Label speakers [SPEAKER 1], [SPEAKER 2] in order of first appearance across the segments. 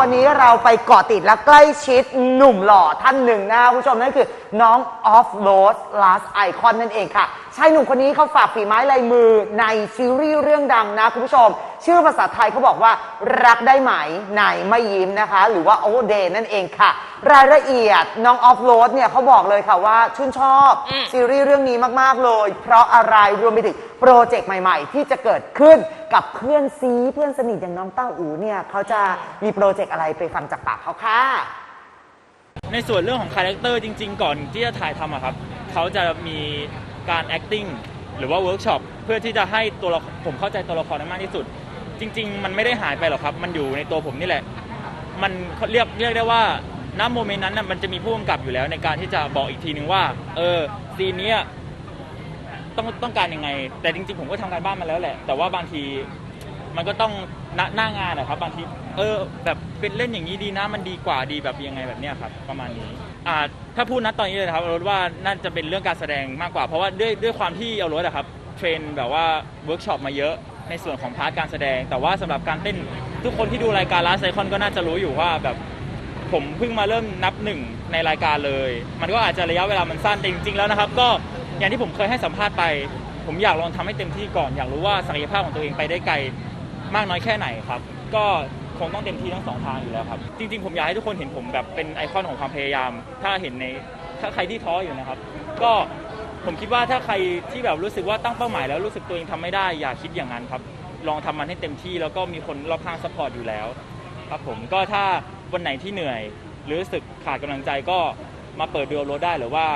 [SPEAKER 1] วันนี้เราไปเกาะติดและใกล้ชิดหนุ่มหล่อท่านหนึ่งนะคุณผู้ชมนั่นคือน้องออฟโรสลาสไอคอนนั่นเองค่ะชายหนุ่มคนนี้เขาฝากฝีไม้ลายมือในซีรีส์เรื่องดังนะคุณผู้ชม ชื่อภาษาไทยเขาบอกว่า รักได้ไหมในไม่ยิ้มนะคะ หรือว่าโอเดนนั่นเองค่ะ รายละเอียดน้องออฟโรดเนี่ยเขาบอกเลยค่ะว่าชื่นชอบ
[SPEAKER 2] อืม
[SPEAKER 1] ซีรีส์เรื่องนี้มากๆเลย เพราะอะไรรวมไปถึงโปรเจกต์ใหม่ๆ ที่จะเกิดขึ้นกับเพื่อนซีเพื่อนสนิทอย่างน้องเต้าอูเนี่ยเขาจะมีโปรเจกต์อะไรไปฟังจากปากเขาค่ะ
[SPEAKER 2] ในส่วนเรื่องของคาแรคเตอร์จริง ๆ ก่อนที่จะถ่ายทำอะครับเขาจะมีการ acting หรือว่าเวิร์กช็อปเพื่อที่จะให้ตัวละครผมเข้าใจตัวละครได้มากที่สุด จริง ๆ มันไม่ได้หายไปหรอกครับ มันอยู่ในตัวผมนี่แหละ มันเรียกเรียกได้ว่าณโมเมนต์นั้นน่ะมันจะมีผู้กำกับอยู่แล้วในการที่จะบอกอีกทีนึงว่า เออซีนเนี้ยต้องต้องการยังไง แต่จริง ๆ ผมก็ทำการบ้านมาแล้วแหละ แต่ว่าบางทีมันก็ต้องณหน้างานนะครับ บางที เออ แบบเป็นเล่นอย่างนี้ดีนะ มันดีกว่าดีแบบยังไงแบบเนี้ยครับ ประมาณนี้อ่าถ้าพูดณตอนนี้เลยนะครับเอารถว่าน่าจะเป็นเรื่องการแสดงมากกว่า เพราะว่าด้วยด้วยความที่เอารถอะครับเทรนแบบว่าเวิร์กช็อปมาเยอะ ในส่วนของพาร์ทการแสดง แต่ว่าสำหรับการเต้นทุกคนที่ดูรายการลาสไซคอนก็น่าจะรู้อยู่ว่าแบบผมเพิ่งมาเริ่มนับหนึ่งในรายการเลย มันก็อาจจะระยะเวลามันสั้นแต่จริงๆแล้วนะครับ ก็อย่างที่ผมเคยให้สัมภาษณ์ไป ผมอยากลองทำให้เต็มที่ก่อน อยากรู้ว่าศักยภาพของตัวเองไปได้ไกลมากน้อยแค่ไหนครับ ก็คงต้องเต็มที่ทั้งสองทางอยู่แล้วครับ จริงๆ ผมอยากให้ทุกคนเห็นผมแบบเป็นไอคอนของความพยายาม ถ้าเห็นในถ้าใครที่ท้ออยู่นะครับ ก็ ผมคิดว่าถ้าใครที่แบบรู้สึกว่าตั้งเป้าหมายแล้วรู้สึกตัวเองทำไม่ได้อย่าคิดอย่างนั้นครับ ลองทำมันให้เต็มที่แล้วก็มีคนรอบข้างซัพพอร์ตอยู่แล้ว ครับผมก็ถ้าวันไหนที่เหนื่อย หรือรู้สึกขาดกำลังใจก็มาเปิดดูรถได้หรือว่า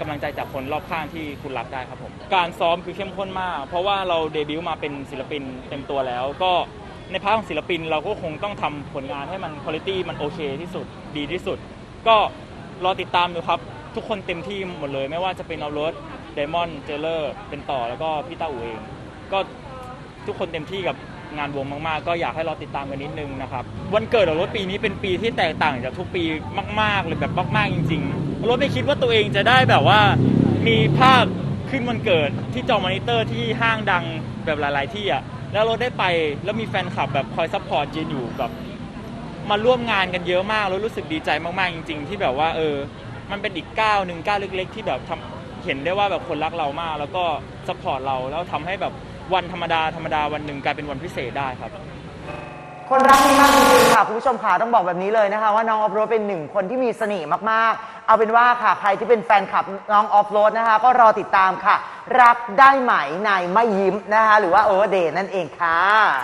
[SPEAKER 2] กำลังใจจากคนรอบข้างที่คุณรักได้ครับผม การซ้อมคือเข้มข้นมาก เพราะว่าเราเดบิวต์มาเป็นศิลปินเต็มตัวแล้ว ก็ในพาร์ทของศิลปินเราก็คงต้องทำผลงานให้มันคุณภาพมันโอเคที่สุดดีที่สุด ก็รอติดตามดูครับ ทุกคนเต็มที่หมดเลย ไม่ว่าจะเป็นเอารถเดมอนเจเลอร์เป็นต่อแล้วก็พี่ต้าอูเอง ก็ทุกคนเต็มที่กับงานวงมากๆ ก็อยากให้เราติดตามกันนิดนึงนะครับวันเกิดของรถปีนี้เป็นปีที่แตกต่างจากทุกปีมากๆเลยแบบมากๆจริงๆรถไม่คิดว่าตัวเองจะได้แบบว่ามีภาพขึ้นวันเกิดที่จอมอนิเตอร์ที่ห้างดังแบบหลาย ๆ ที่อะแล้วรถได้ไปแล้วมีแฟนคลับแบบคอยซัพพอร์ตยืนอยู่แบบมาร่วมงานกันเยอะมากแล้วรู้สึกดีใจมากๆจริง ๆ ที่แบบว่าเออ มันเป็นอีกก้าวหนึ่งก้าวเล็ก ๆ ที่แบบทำเห็นได้ว่าแบบคนรักเรามาก แล้วก็ซัพพอร์ตเราแล้วทำให้แบบวันธรรมดาธรรมดาวันหนึ่งกลายเป็นวันพิเศษได้ครับ
[SPEAKER 1] คนรักมีมากจริงๆค่ะคุณผู้ชมค่ะต้องบอกแบบนี้เลยนะคะ ว่าน้องออฟโรดเป็นหนึ่งคนที่มีเสน่ห์มากๆ เอาเป็นว่าค่ะใครที่เป็นแฟนคลับน้องออฟโรดนะคะ ก็รอติดตามค่ะ รักได้ไหมในไม่ยิ้มนะคะ หรือว่าโอเวอร์เดย์นั่นเองค่ะ